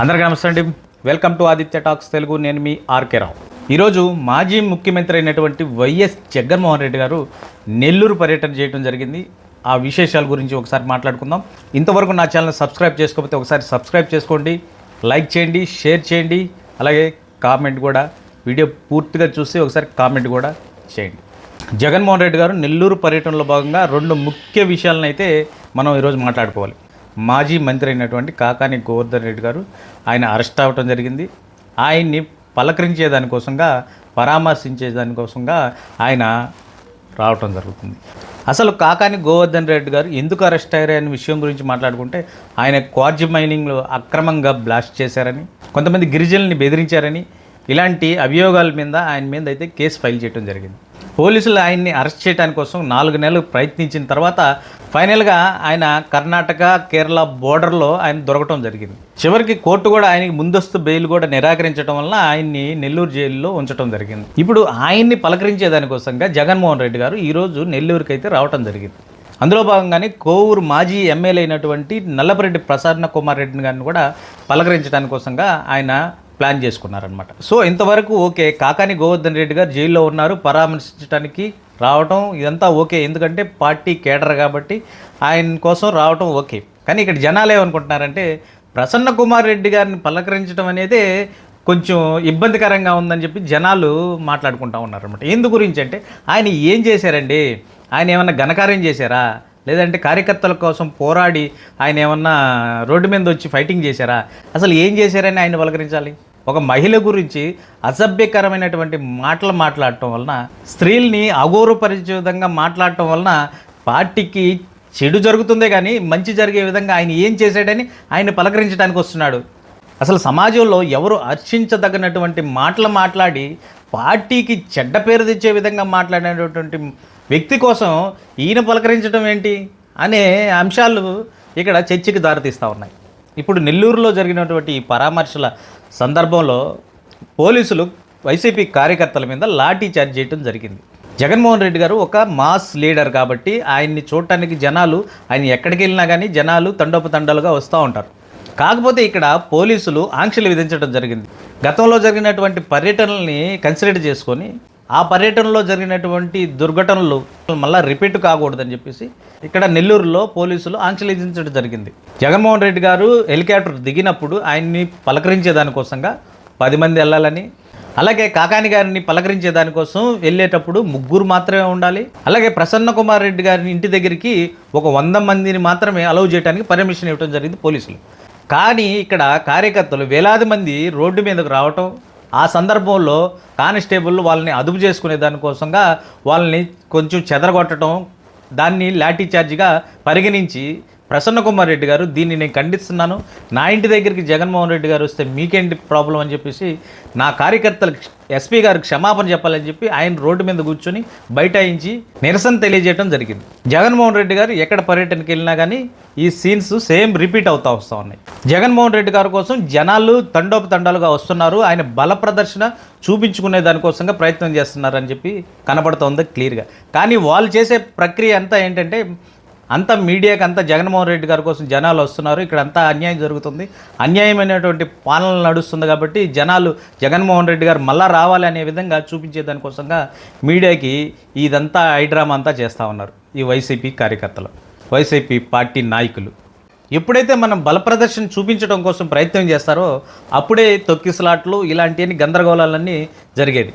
అందరికీ నమస్తే అండి. Welcome to Aditya talks Telugu. నేను మీ ఆర్కే రావు. ఈరోజు మాజీ ముఖ్యమంత్రి అయినటువంటి వైఎస్ జగన్మోహన్ రెడ్డి గారు నెల్లూరు పర్యటన చేయడం జరిగింది. ఆ విశేషాల గురించి ఒకసారి మాట్లాడుకుందాం. ఇంతవరకు నా ఛానల్ సబ్స్క్రైబ్ చేసుకోకపోతే ఒకసారి సబ్స్క్రైబ్ చేసుకోండి. లైక్ చేయండి షేర్ చేయండి. అలాగే కామెంట్ కూడా వీడియో పూర్తిగా చూసి ఒకసారి కామెంట్ కూడా చేయండి. జగన్మోహన్ రెడ్డి గారు నెల్లూరు పర్యటనలో భాగంగా రెండు ముఖ్య విషయాలను అయితే మనం ఈరోజు మాట్లాడుకోవాలి. మాజీ మంత్రి అయినటువంటి కాకాని గోవర్ధన్ రెడ్డి గారు ఆయన అరెస్ట్ అవ్వటం జరిగింది. ఆయన్ని పలకరించేదానికోసంగా పరామర్శించేదానికోసంగా ఆయన రావటం జరుగుతుంది. అసలు కాకాని గోవర్ధన్ రెడ్డి గారు ఎందుకు అరెస్ట్ అయ్యారని విషయం గురించి మాట్లాడుకుంటే ఆయన క్వార్జ్ మైనింగ్లో అక్రమంగా బ్లాస్ట్ చేశారని కొంతమంది గిరిజనుల్ని బెదిరించారని ఇలాంటి అభియోగాల మీద ఆయన మీద అయితే కేసు ఫైల్ చేయడం జరిగింది. పోలీసులు ఆయన్ని అరెస్ట్ చేయడానికి కోసం నాలుగు నెలలు ప్రయత్నించిన తర్వాత ఫైనల్గా ఆయన కర్ణాటక కేరళ బోర్డర్లో ఆయన దొరకటం జరిగింది. చివరికి కోర్టు కూడా ఆయనకి ముందస్తు బెయిల్ కూడా నిరాకరించడం వల్ల ఆయన్ని నెల్లూరు జైల్లో ఉంచడం జరిగింది. ఇప్పుడు ఆయన్ని పలకరించే దానికోసంగా జగన్మోహన్ రెడ్డి గారు ఈరోజు నెల్లూరుకి అయితే రావటం జరిగింది. అందులో భాగంగానే కోవూరు మాజీ ఎమ్మెల్యే అయినటువంటి నల్లపరెడ్డి ప్రసన్న కుమార్ రెడ్డిని గారిని కూడా పలకరించడానికి కోసంగా ఆయన ప్లాన్ చేసుకున్నారనమాట సో ఇంతవరకు ఓకే కాకాని గోవర్ధన్ రెడ్డి గారు జైల్లో ఉన్నారు పరామర్శించడానికి రావటం ఇదంతా ఓకే. ఎందుకంటే పార్టీ కేడర్ కాబట్టి ఆయన కోసం రావటం ఓకే. కానీ ఇక్కడ జనాలు ఏమనుకుంటున్నారంటే ప్రసన్న కుమార్ రెడ్డి గారిని పలకరించడం అనేది కొంచెం ఇబ్బందికరంగా ఉందని చెప్పి జనాలు మాట్లాడుకుంటా ఉన్నారనమాట ఎందు గురించి అంటే ఆయన ఏం చేశారండి? ఆయన ఏమన్నా ఘనకార్యం చేశారా? లేదంటే కార్యకర్తల కోసం పోరాడి ఆయన ఏమన్నా రోడ్డు మీద వచ్చి ఫైటింగ్ చేశారా? అసలు ఏం చేశారని ఆయన పలకరించాలి? ఒక మహిళ గురించి అసభ్యకరమైనటువంటి మాటలు మాట్లాడటం వలన స్త్రీల్ని అగౌరవపరిచే విధంగా మాట్లాడటం వలన పార్టీకి చెడు జరుగుతుందే కానీ మంచి జరిగే విధంగా ఆయన ఏం చేశాడని ఆయన పలకరించడానికి వస్తున్నాడు. అసలు సమాజంలో ఎవరు హర్షించదగినటువంటి మాటలు మాట్లాడి పార్టీకి చెడ్డ పేరు తెచ్చే విధంగా మాట్లాడేటటువంటి వ్యక్తి కోసం ఈయన పలకరించడం ఏంటి అనే అంశాలు ఇక్కడ చర్చకి దారితీస్తూ ఉన్నాయి. ఇప్పుడు నెల్లూరులో జరిగినటువంటి ఈ పరామర్శల సందర్భంలో పోలీసులు వైసీపీ కార్యకర్తల మీద లాఠీ చార్జ్ చేయడం జరిగింది. జగన్మోహన్ రెడ్డి గారు ఒక మాస్ లీడర్ కాబట్టి ఆయన్ని చూడటానికి జనాలు ఆయన ఎక్కడికి వెళ్ళినా కానీ జనాలు తండోపతండాలుగా వస్తూ ఉంటారు. కాకపోతే ఇక్కడ పోలీసులు ఆంక్షలు విధించడం జరిగింది. గతంలో జరిగినటువంటి పర్యటనల్ని కన్సిడర్ చేసుకొని ఆ పర్యటనలో జరిగినటువంటి దుర్ఘటనలు మళ్ళీ రిపీట్ కాకూడదని చెప్పేసి ఇక్కడ నెల్లూరులో పోలీసులు ఆంక్షలు జరిగింది. జగన్మోహన్ రెడ్డి గారు హెలికాప్టర్ దిగినప్పుడు ఆయన్ని పలకరించే దానికోసంగా పది మంది వెళ్ళాలని అలాగే కాకాని గారిని పలకరించే దానికోసం వెళ్ళేటప్పుడు ముగ్గురు మాత్రమే ఉండాలి అలాగే ప్రసన్న కుమార్ రెడ్డి గారిని ఇంటి దగ్గరికి ఒక వంద మందిని మాత్రమే అలౌ చేయడానికి పర్మిషన్ ఇవ్వడం జరిగింది పోలీసులు. కానీ ఇక్కడ కార్యకర్తలు వేలాది మంది రోడ్డు మీదకు రావటం ఆ సందర్భంలో కానిస్టేబుల్ వాళ్ళని అదుపు చేసుకునే దానికోసంగా వాళ్ళని కొంచెం చెదరగొట్టడం దాన్ని లాఠీ ఛార్జ్గా పరిగణించి ప్రసన్న కుమార్ రెడ్డి గారు దీన్ని నేను ఖండిస్తున్నాను. నా ఇంటి దగ్గరికి జగన్మోహన్ రెడ్డి గారు వస్తే మీకేంటి ప్రాబ్లం అని చెప్పేసి నా కార్యకర్తలకు ఎస్పీ గారు క్షమాపణ చెప్పాలని చెప్పి ఆయన రోడ్డు మీద కూర్చొని బైఠాయించి నిరసన తెలియజేయడం జరిగింది. జగన్మోహన్ రెడ్డి గారు ఎక్కడ పర్యటనకి వెళ్ళినా కానీ ఈ సీన్స్ సేమ్ రిపీట్ అవుతా వస్తూ ఉన్నాయి. జగన్మోహన్ రెడ్డి గారి కోసం జనాలు తండోపు తండాలుగా వస్తున్నారు. ఆయన బల ప్రదర్శన చూపించుకునే దానికోసంగా ప్రయత్నం చేస్తున్నారని చెప్పి కనబడుతోంది క్లియర్గా. కానీ వాళ్ళు చేసే ప్రక్రియ అంతా ఏంటంటే అంతా మీడియాకి అంతా జగన్మోహన్ రెడ్డి గారి కోసం జనాలు వస్తున్నారు. ఇక్కడ అంతా అన్యాయం జరుగుతుంది. అన్యాయమైనటువంటి పాలన నడుస్తుంది కాబట్టి జనాలు జగన్మోహన్ రెడ్డి గారు మళ్ళా రావాలి అనే విధంగా చూపించే దానికోసంగా మీడియాకి ఇదంతా హైడ్రామా అంతా చేస్తూ ఉన్నారు ఈ వైసీపీ కార్యకర్తలు వైసీపీ పార్టీ నాయకులు. ఎప్పుడైతే మనం బలప్రదర్శన చూపించడం కోసం ప్రయత్నం చేస్తారో అప్పుడే తొక్కిసలాట్లు ఇలాంటివన్నీ గందరగోళాలన్నీ జరిగేది